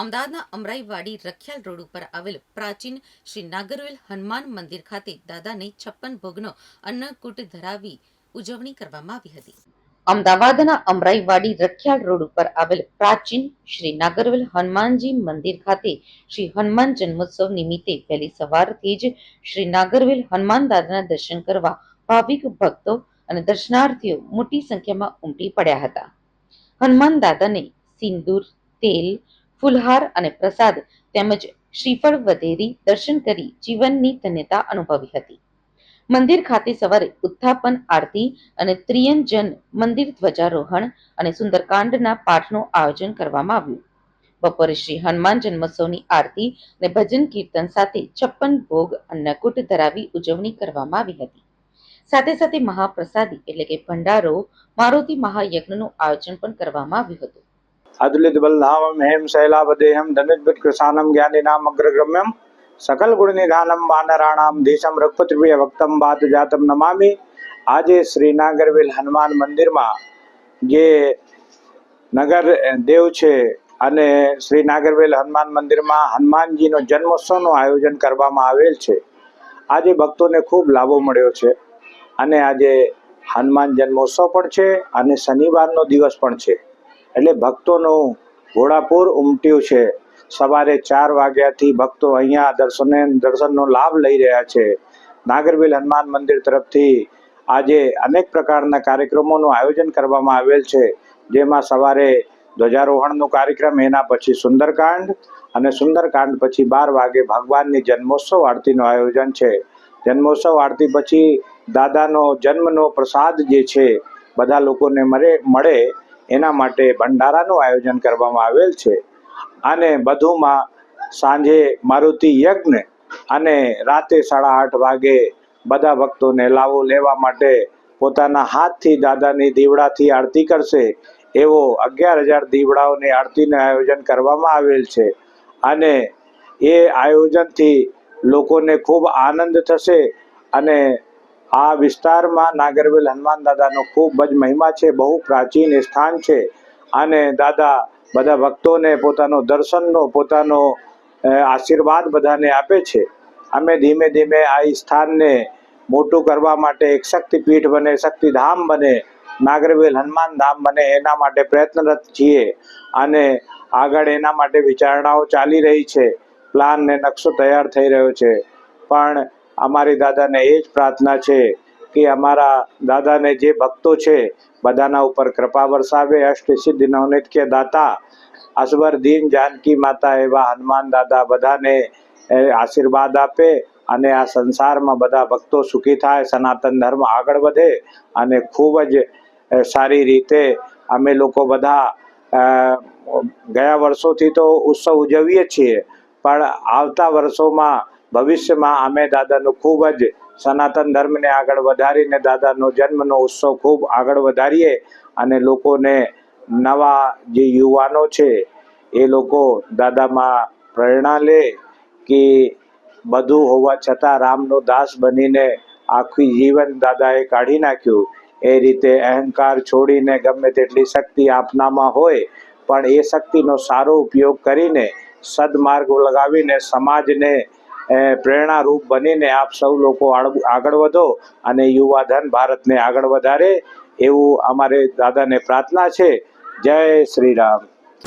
અમદાવાદના અમરાઈવાડી રખિયાલ રોડ ઉપર આવેલ પ્રાચીન શ્રી નાગરવેલ હનુમાન મંદિર ખાતે દાદાને છપ્પન ભોગનો અન્નકૂટ ધરાવી ઉજવણી કરવામાં આવી હતી. અમદાવાદના અમરાઈવાડી રખિયાલ રોડ ઉપર આવેલ પ્રાચીન શ્રી નાગરવેલ હનુમાનજી મંદિર ખાતે શ્રી હનુમાન જન્મોત્સવ નિમિત્તે વહેલી સવારથી જ શ્રી નાગરવેલ હનુમાન દાદાના દર્શન કરવા ભાવિક ભક્તો અને દર્શનાર્થીઓ મોટી સંખ્યામાં ઉમટી પડ્યા હતા. હનુમાન દાદાને સિંદૂર, તેલ ફુલહાર અને પ્રસાદ તેમજ શ્રીફળ વધેરી દર્શન કરી જીવનની ધન્યતા અનુભવી હતી. મંદિર ખાતે સવારે ઉત્થાપન, આરતી અને ત્રિયંજન મંદિર ધ્વજારોહણ અને સુંદરકાંડના પાઠનું આયોજન કરવામાં આવ્યું. બપોરે શ્રી હનુમાન જન્મોત્સવની આરતી અને ભજન કીર્તન સાથે છપ્પન ભોગ અન્નકૂટ ધરાવી ઉજવણી કરવામાં આવી હતી. સાથે સાથે મહાપ્રસાદી એટલે કે ભંડારો, મારુતિ મહાયજ્ઞનું આયોજન પણ કરવામાં આવ્યું હતું. અદલિત બલધામમ હેમ શૈલાવદેહમ ધનુર્ભૃત કૃષાનમ જ્ઞાનિનામ અગ્રગમ્યમ સકલ ગુણ નિધાનમ વાનરાણામ દેશમ રઘુપતિપ્રિય ભક્તમ બાત જાતમ નમામી આજે શ્રી નાગરવેલ હનુમાન મંદિરમાં જે નગર દેવ છે અને શ્રી નાગરવેલ હનુમાન મંદિરમાં હનુમાનજીનો જન્મોત્સવનું આયોજન કરવામાં આવેલ છે। આજે ભક્તોને ખૂબ લાભો મળ્યો છે અને આજે હનુમાન જન્મોત્સવ પણ છે અને શનિવારનો દિવસ પણ છે। એટલે ભક્તોનું ઘોડાપુર ઉમટ્યું છે. સવારે ચાર વાગ્યાથી ભક્તો અહીંયા દર્શને, દર્શનનો લાભ લઈ રહ્યા છે. નાગરવેલ હનુમાન મંદિર તરફથી આજે અનેક પ્રકારના કાર્યક્રમોનું આયોજન કરવામાં આવેલ છે. જેમાં સવારે ધ્વજારોહણનો કાર્યક્રમ, એના પછી સુંદરકાંડ અને સુંદરકાંડ પછી બાર વાગે ભગવાનની જન્મોત્સવ આરતીનું આયોજન છે. જન્મોત્સવ આરતી પછી દાદાનો જન્મનો પ્રસાદ જે છે, બધા લોકોને મળે મળે એના માટે ભંડારાનું આયોજન કરવામાં આવેલ છે. અને બધુંમાં સાંજે મારુતિ યજ્ઞ અને રાતે સાડા આઠ વાગે બધા ભક્તોને લાવો લેવા માટે પોતાના હાથથી દાદાની દીવડાથી આરતી કરશે એવો અગિયાર હજાર દીવડાઓની આરતીનું આયોજન કરવામાં આવેલ છે. અને એ આયોજનથી લોકોને ખૂબ આનંદ થશે અને આ વિસ્તારમાં નાગરવેલ હનુમાન દાદાનો ખૂબ જ મહિમા છે, બહુ પ્રાચીન સ્થાન છે અને દાદા બધા ભક્તોને પોતાનો દર્શનનો, પોતાનો આશીર્વાદ બધાને આપે છે. અમે ધીમે ધીમે આ સ્થાનને મોટું કરવા માટે એક શક્તિપીઠ બને, શક્તિધામ બને, નાગરવેલ હનુમાન ધામ બને, એના માટે પ્રયત્નરત છીએ અને આગળ એના માટે વિચારણાઓ ચાલી રહી છે, પ્લાન ને નકશો તૈયાર થઈ રહ્યો છે. પણ અમારી દાદાને એ જ પ્રાર્થના છે કે અમારા દાદાને જે ભક્તો છે, બધાના ઉપર કૃપા વરસાવે, અષ્ટ સિદ્ધિ નવનિત્ય દાતા, અસબર દીન જાનકી માતા એવા હનુમાન દાદા બધાને આશીર્વાદ આપે અને આ સંસારમાં બધા ભક્તો સુખી થાય, સનાતન ધર્મ આગળ વધે અને ખૂબ જ સારી રીતે અમે લોકો બધા ગયા વર્ષોથી તો ઉત્સવ ઉજવીએ છીએ, પણ આવતા વર્ષોમાં ભવિષ્યમાં અમે દાદાનું ખૂબ જ સનાતન ધર્મને આગળ વધારીને દાદાનો જન્મનો ઉત્સવ ખૂબ આગળ વધારીએ અને લોકોને નવા જે યુવાનો છે, એ લોકો દાદામાં પ્રેરણા લે કે બધું હોવા છતાં રામનો દાસ બનીને આખી જીવન દાદાએ કાઢી નાખ્યું. એ રીતે અહંકાર છોડીને ગમે તેટલી શક્તિ આપનામાં હોય, પણ એ શક્તિનો સારો ઉપયોગ કરીને સદમાર્ગ લગાવીને સમાજને પ્રેરણારૂપ બનીને આપ સૌ લોકો આગળ વધો અને યુવા ધન ભારતને આગળ વધારે એવું અમારે દાદાને પ્રાર્થના છે. જય શ્રી રામ.